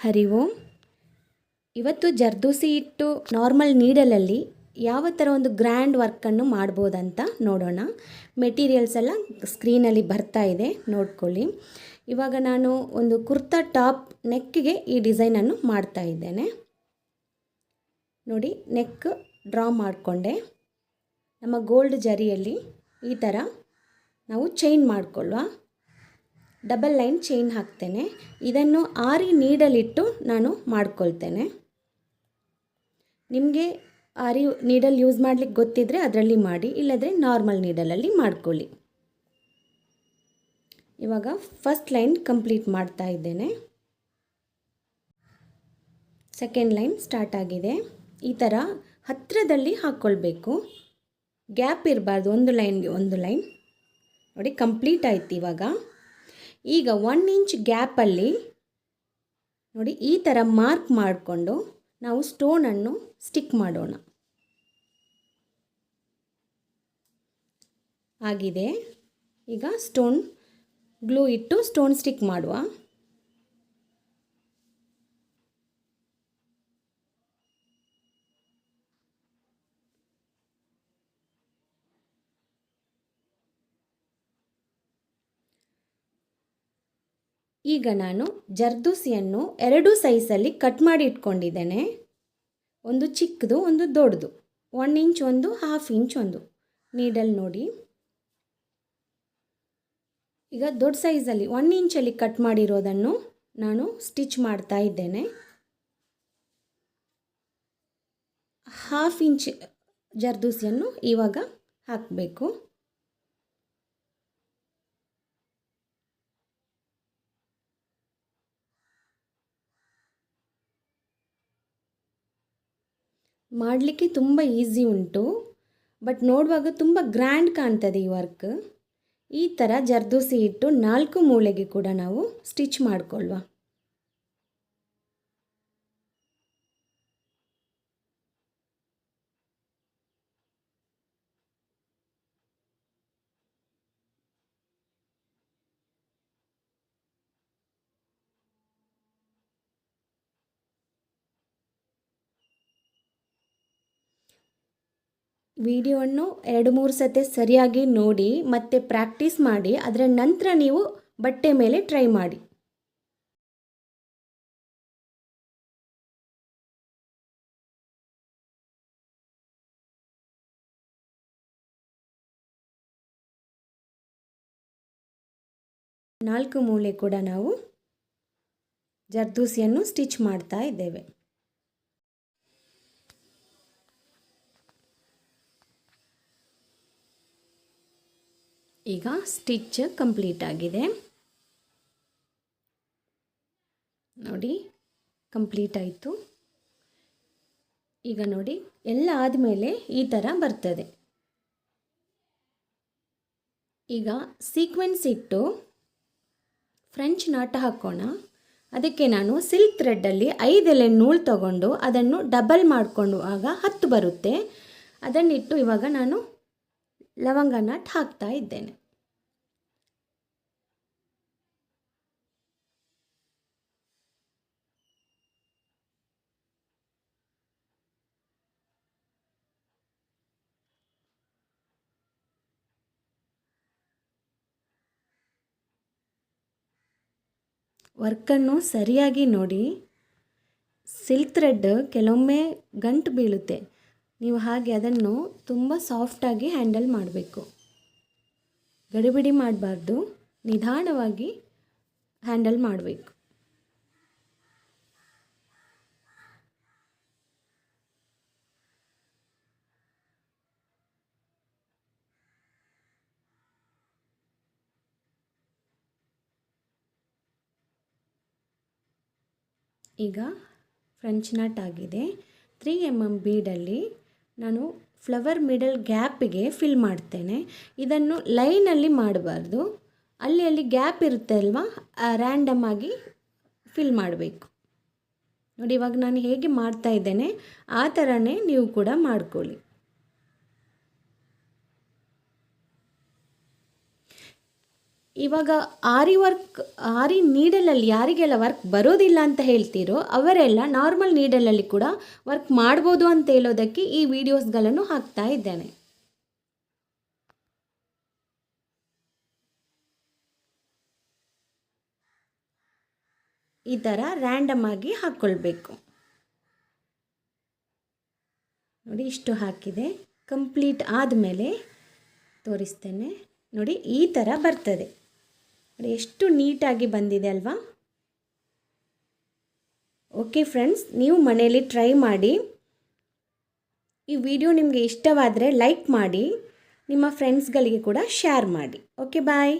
ಹರಿ ಓಂ. ಇವತ್ತು ಜರ್ದೋಸಿ ಇಟ್ಟು ನಾರ್ಮಲ್ ನೀಡಲಲ್ಲಿ ಯಾವ ಥರ ಒಂದು ಗ್ರ್ಯಾಂಡ್ ವರ್ಕನ್ನು ಮಾಡ್ಬೋದಂತ ನೋಡೋಣ. ಮೆಟೀರಿಯಲ್ಸ್ ಎಲ್ಲ ಸ್ಕ್ರೀನಲ್ಲಿ ಬರ್ತಾ ಇದೆ, ನೋಡ್ಕೊಳ್ಳಿ. ಇವಾಗ ನಾನು ಒಂದು ಕುರ್ತಾ ಟಾಪ್ ನೆಕ್ಗೆ ಈ ಡಿಸೈನನ್ನು ಮಾಡ್ತಾ ಇದ್ದೇನೆ. ನೋಡಿ, ನೆಕ್ ಡ್ರಾ ಮಾಡಿಕೊಂಡೆ. ನಮ್ಮ ಗೋಲ್ಡ್ ಜರಿಯಲ್ಲಿ ಈ ಥರ ನಾವು ಚೈನ್ ಮಾಡಿಕೊಳ್ಳುವ. ಡಬಲ್ ಲೈನ್ ಚೈನ್ ಹಾಕ್ತೇನೆ. ಇದನ್ನು ಆರಿ ನೀಡಲಿಟ್ಟು ನಾನು ಮಾಡ್ಕೊಳ್ತೇನೆ. ನಿಮಗೆ ಆರಿ ನೀಡಲ್ ಯೂಸ್ ಮಾಡಲಿಕ್ಕೆ ಗೊತ್ತಿದ್ದರೆ ಅದರಲ್ಲಿ ಮಾಡಿ, ಇಲ್ಲದ್ರೆ ನಾರ್ಮಲ್ ನೀಡಲಲ್ಲಿ ಮಾಡ್ಕೊಳ್ಳಿ. ಇವಾಗ ಫಸ್ಟ್ ಲೈನ್ ಕಂಪ್ಲೀಟ್ ಮಾಡ್ತಾ ಇದ್ದೇನೆ. ಸೆಕೆಂಡ್ ಲೈನ್ ಸ್ಟಾರ್ಟ್ ಆಗಿದೆ. ಈ ಥರ ಹತ್ತಿರದಲ್ಲಿ ಹಾಕ್ಕೊಳ್ಬೇಕು ಗ್ಯಾಪ್ ಇರಬಾರ್ದು, ಒಂದು ಲೈನ್ಗೆ ಒಂದು ಲೈನ್. ನೋಡಿ, ಕಂಪ್ಲೀಟ್ ಆಯ್ತು ಇವಾಗ. ಈಗ ಒನ್ ಇಂಚ್ ಗ್ಯಾಪಲ್ಲಿ ನೋಡಿ ಈ ಥರ ಮಾರ್ಕ್ ಮಾಡಿಕೊಂಡು ನಾವು ಸ್ಟೋನನ್ನು ಸ್ಟಿಕ್ ಮಾಡೋಣ. ಆಗಿದೆ. ಈಗ ಸ್ಟೋನ್ ಗ್ಲೂ ಇಟ್ಟು ಸ್ಟೋನ್ ಸ್ಟಿಕ್ ಮಾಡುವ. ಈಗ ನಾನು ಜರ್ದೋಸಿಯನ್ನು ಎರಡು ಸೈಜಲ್ಲಿ ಕಟ್ ಮಾಡಿ ಇಟ್ಕೊಂಡಿದ್ದೇನೆ. ಒಂದು ಚಿಕ್ಕದು, ಒಂದು ದೊಡ್ಡದು. ಒನ್ ಇಂಚ್ ಒಂದು ಹಾಫ್ ಇಂಚ್ ಒಂದು. ನೀಡಲ್ ನೋಡಿ. ಈಗ ದೊಡ್ಡ ಸೈಜಲ್ಲಿ ಒನ್ ಇಂಚಲ್ಲಿ ಕಟ್ ಮಾಡಿರೋದನ್ನು ನಾನು ಸ್ಟಿಚ್ ಮಾಡ್ತಾ ಇದ್ದೇನೆ. ಹಾಫ್ ಇಂಚ್ ಜರ್ದೋಸಿಯನ್ನು ಇವಾಗ ಹಾಕಬೇಕು. ಮಾಡಲಿಕ್ಕೆ ತುಂಬ ಈಸಿ ಉಂಟು. ಬಟ್ ನೋಡುವಾಗ ತುಂಬ ಗ್ರ್ಯಾಂಡ್ ಕಾಣ್ತದೆ ಈ ವರ್ಕ್ ಈ ಥರ ಜರ್ದೋಸಿ ಇಟ್ಟು ನಾಲ್ಕು ಮೂಳೆಗೆ ಕೂಡ ನಾವು ಸ್ಟಿಚ್ ಮಾಡಿಕೊಳ್ಳುವ ವಿಡಿಯೋವನ್ನು ಎರಡು ಮೂರು ಸತಿ ಸರಿಯಾಗಿ ನೋಡಿ ಮತ್ತೆ ಪ್ರಾಕ್ಟೀಸ್ ಮಾಡಿ, ಅದರ ನಂತರ ನೀವು ಬಟ್ಟೆ ಮೇಲೆ ಟ್ರೈ ಮಾಡಿ. ನಾಲ್ಕು ಮೂಲೆ ಕೂಡ ನಾವು ಜರ್ದೂಸಿಯನ್ನು ಸ್ಟಿಚ್ ಮಾಡ್ತಾ ಇದ್ದೇವೆ. ಈಗ ಸ್ಟಿಚ್ ಕಂಪ್ಲೀಟ್ ಆಗಿದೆ. ನೋಡಿ, ಕಂಪ್ಲೀಟ್ ಆಯಿತು. ಈಗ ನೋಡಿ, ಎಲ್ಲ ಆದಮೇಲೆ ಈ ಥರ ಬರ್ತದೆ. ಈಗ ಸೀಕ್ವೆನ್ಸ್ ಇಟ್ಟು ಫ್ರೆಂಚ್ ನಾಟ ಹಾಕೋಣ. ಅದಕ್ಕೆ ನಾನು ಸಿಲ್ಕ್ ಥ್ರೆಡ್ಡಲ್ಲಿ ಐದೆಲೆ ನೂಲು ತಗೊಂಡು ಅದನ್ನು ಡಬಲ್ ಮಾಡಿಕೊಂಡು ಆಗ ಹತ್ತು ಬರುತ್ತೆ. ಅದನ್ನಿಟ್ಟು ಇವಾಗ ನಾನು ಲವಂಗ ನಾಟ್ ಹಾಕ್ತಾ ಇದ್ದೇನೆ. ವರ್ಕನ್ನು ಸರಿಯಾಗಿ ನೋಡಿ, ಸಿಲ್ಕ್ ಥ್ರೆಡ್ ಕೆಲವೊಮ್ಮೆ ಗಂಟು ಬೀಳುತ್ತೆ. ನೀವು ಹಾಗೆ ಅದನ್ನು ತುಂಬ ಸಾಫ್ಟಾಗಿ ಹ್ಯಾಂಡಲ್ ಮಾಡಬೇಕು. ಗಡಿಬಿಡಿ ಮಾಡಬಾರ್ದು. ನಿಧಾನವಾಗಿ ಹ್ಯಾಂಡಲ್ ಮಾಡಬೇಕು. ಈಗ ಫ್ರೆಂಚ್ ನಟ್ ಆಗಿದೆ. ತ್ರೀ ಎಂ ಎಂ ಬೀಡಲ್ಲಿ ನಾನು ಫ್ಲವರ್ ಮಿಡಲ್ ಗ್ಯಾಪಿಗೆ ಫಿಲ್ ಮಾಡ್ತೇನೆ. ಇದನ್ನು ಲೈನಲ್ಲಿ ಮಾಡಬಾರ್ದು. ಅಲ್ಲಿ ಅಲ್ಲಿ ಗ್ಯಾಪ್ ಇರುತ್ತೆ ಅಲ್ವಾ? ರ್ಯಾಂಡಮ್ ಆಗಿ ಫಿಲ್ ಮಾಡಬೇಕು. ನೋಡಿ, ಇವಾಗ ನಾನು ಹೇಗೆ ಮಾಡ್ತಾ ಇದ್ದೇನೆ, ಆ ಥರನೇ ನೀವು ಕೂಡ ಮಾಡ್ಕೊಳ್ಳಿ. ಇವಾಗ ಆರಿ ವರ್ಕ್, ಆರಿ ನೀಡಲಲ್ಲಿ ಯಾರಿಗೆಲ್ಲ ವರ್ಕ್ ಬರೋದಿಲ್ಲ ಅಂತ ಹೇಳ್ತೀರೋ ಅವರೆಲ್ಲ ನಾರ್ಮಲ್ ನೀಡಲಲ್ಲಿ ಕೂಡ ವರ್ಕ್ ಮಾಡ್ಬೋದು ಅಂತ ಹೇಳೋದಕ್ಕೆ ಈ ವಿಡಿಯೋಸ್ಗಳನ್ನು ಹಾಕ್ತಾ ಇದ್ದೇನೆ. ಈ ಥರ ರ್ಯಾಂಡಮ್ ಆಗಿ ಹಾಕ್ಕೊಳ್ಬೇಕು ನೋಡಿ, ಇಷ್ಟು ಹಾಕಿದೆ. ಕಂಪ್ಲೀಟ್ ಆದಮೇಲೆ ತೋರಿಸ್ತೇನೆ. ನೋಡಿ, ಈ ಥರ ಬರ್ತದೆ. ನೋಡಿ, ಎಷ್ಟು ನೀಟಾಗಿ ಬಂದಿದೆ ಅಲ್ವಾ? ಓಕೆ ಫ್ರೆಂಡ್ಸ್ ನೀವು ಮನೆಯಲ್ಲಿ ಟ್ರೈ ಮಾಡಿ. ಈ ವಿಡಿಯೋ ನಿಮಗೆ ಇಷ್ಟವಾದರೆ ಲೈಕ್ ಮಾಡಿ, ನಿಮ್ಮ ಫ್ರೆಂಡ್ಸ್ಗಳಿಗೆ ಕೂಡ ಶೇರ್ ಮಾಡಿ. Okay bye